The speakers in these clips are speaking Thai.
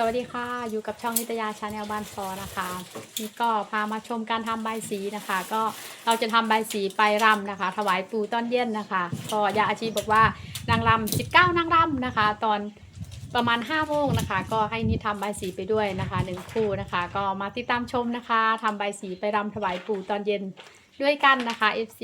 สวัสดีค่ะ อยู่กับช่องนิตยาชาแนลบ้านฟอนะคะนี่ก็พามาชมการทำใบสีนะคะ ก็เราจะทำใบสีไปรำนะคะ ถวายปู่ตอนเย็นนะคะก็ยาอาชีบอกว่านางรำ19นางรำนะคะ ตอนประมาณ5โมงนะคะ ก็ให้นิดทำใบสีไปด้วยนะคะหนึ่งคู่นะคะ ก็มาติดตามชมนะคะทำใบสีไปรำถวายปู่ตอนเย็นด้วยกันนะคะ FC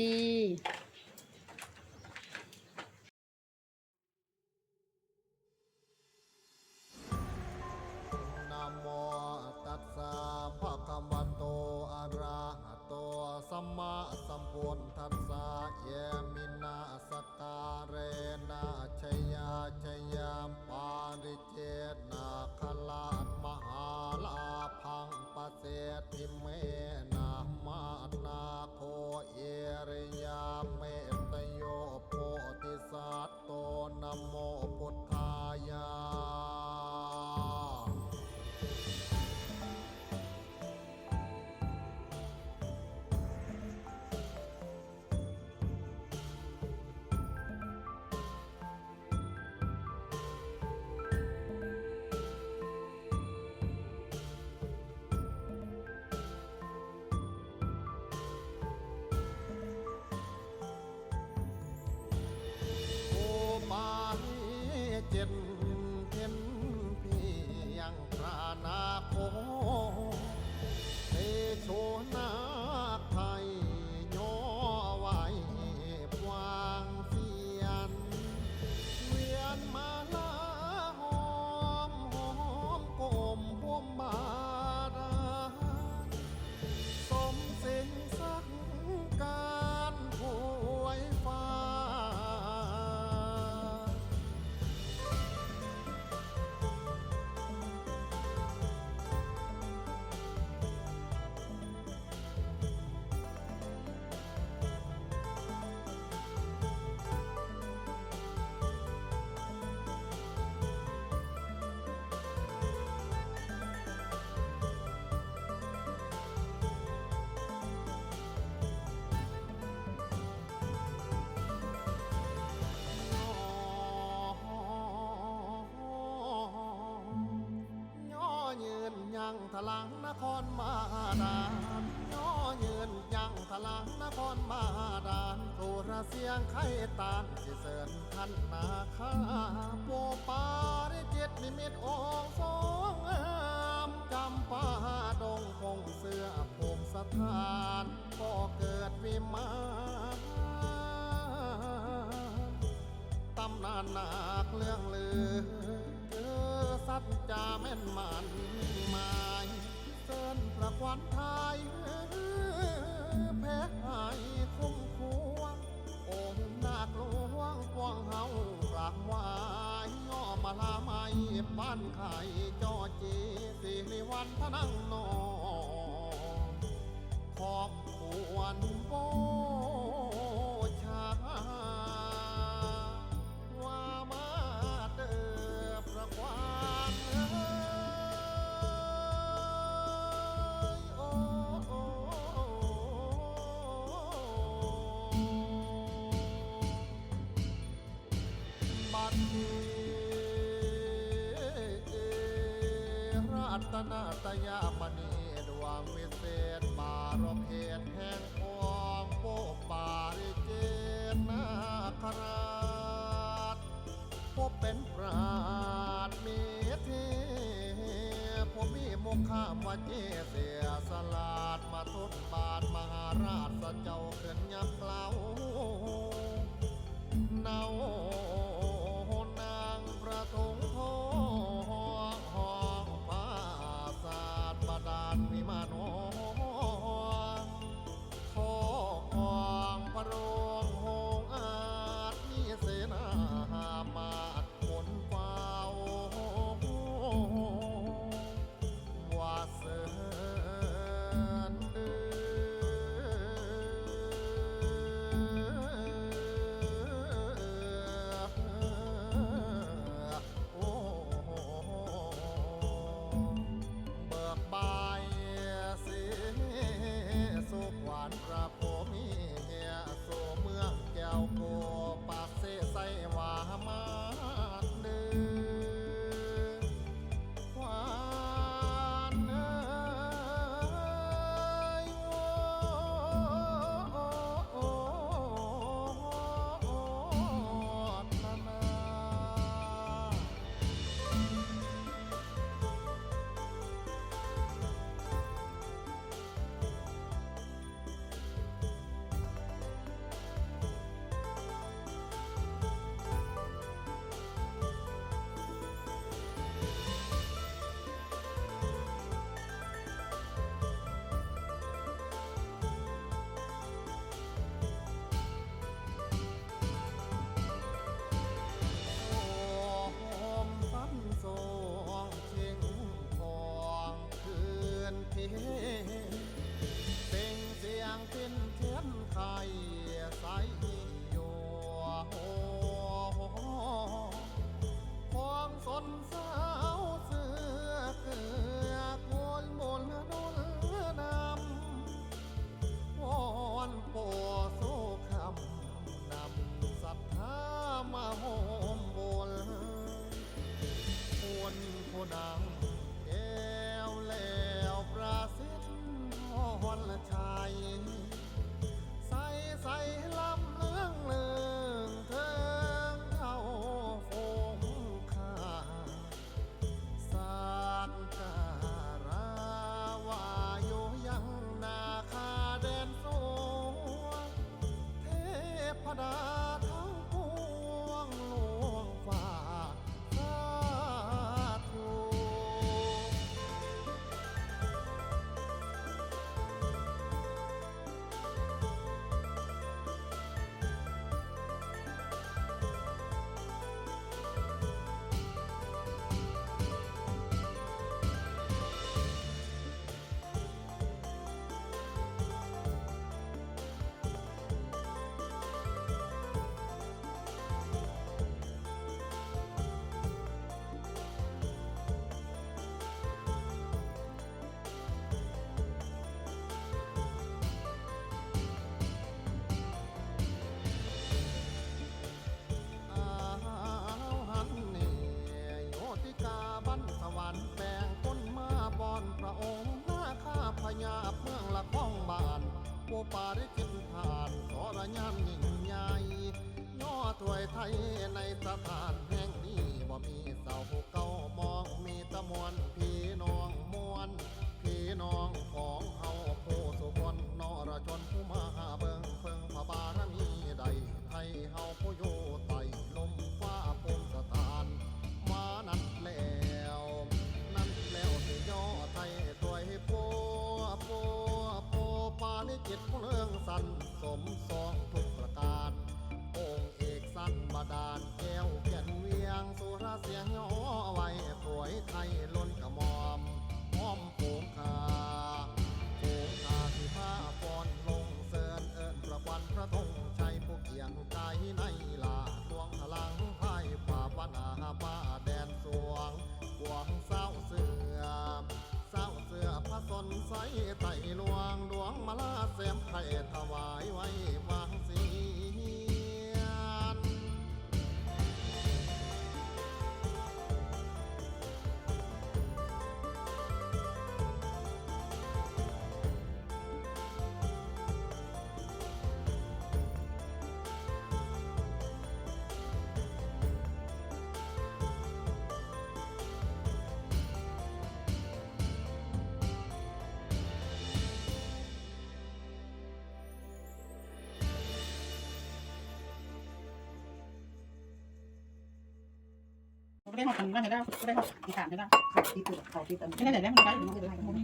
สัมพุทธัสสะเยมินาสการเรนาชยาชยามปาริเจนาคลาดมหาลาพังปะเสติเม ยังทลังนครมาดานย่อเยืนยังทลังนครมาดานสุรเสียงไข่ตานสิเสริญขันนาคาโปปาริจิตนิมิตองสองงามจำปาดงคงเสื้อพงสถานก็เกิดวิมานตำนานนาคเรื่องลือ อสัจจาแม่นมันหมายเสินประควันไทยแพ้หายคุ้มควงองค์นาคหลวงกวางเฮากราบไวายย่อมาลาไม่บ้านไข่จอเจสิริวันพนังนองขอบควรโบ ตนาตยามณีดวงวิเศษบารมเหตุแห่งพวงโปปาริเจนาคราชพบเป็นปราดมีเทผมมีมุขามวเจเสียสลาดมาทุนบาทมหาราชสเจ้าเขินยับเกลาเนา พ ข้าพญาเมืองละข้องบานโปปาริขึ้นทานสรยามยิ่งใหญ่ย่อถวยไทยในสถานแห่งนี้บ่มีเสาเก่ามองมีตะมวนพี่น้องมวนพี่น้องของเฮา จิตเรื่องสันสมสองทุกประการ องค์เอกสั้นบาดาลแก้วแก่นเวียงสุรเสียงย่อไว้ถวยไทยล้น เสียมไข่ถวายไว้ ได้หอดกันก็ได้ก็ได้หอดอีกฐานก็ได้ขาที่ตัวขาที่ตัวไม่ได้ไหนได้มันได้มันได้มันได้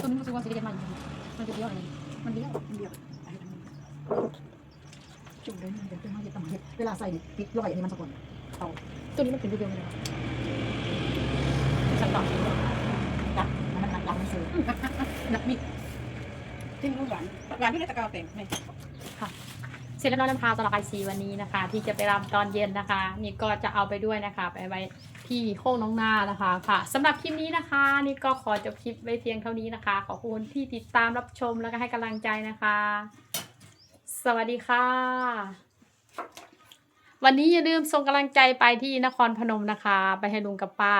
ตัวนี้รู้สึกว่าสีเด็ดมันมันจะเบี้ยวอะไรมันเบี้ยวมันเดียวจุ่มเลยมันเดี๋ยวจะมาเย็ดตำเห็ดเวลาใส่เนี่ยพริกลอยอันนี้มันสะกดเขาตัวนี้มันเป็นเบี้ยวเลยสักต่อดักมันดักดักมันซื้อหนักมิดที่มันหวานหวานที่ในตะกาวแต่งไหมค่ะ เสร็จแล้วน้องน้ำพาสำหรับไอซีวันนี้นะคะ ที่จะไปรำตอนเย็นนะคะ นี่ก็จะเอาไปด้วยนะคะ ไปไว้ที่โค้งน้องนานะคะค่ะสำหรับคลิปนี้นะคะ นี่ก็ขอจบคลิปไว้เพียงเท่านี้นะคะ ขอบคุณที่ติดตามรับชมแล้วก็ให้กำลังใจนะคะ สวัสดีค่ะ วันนี้อย่าลืมส่งกำลังใจไปที่นครพนมนะคะ ไปให้ลุงกับป้า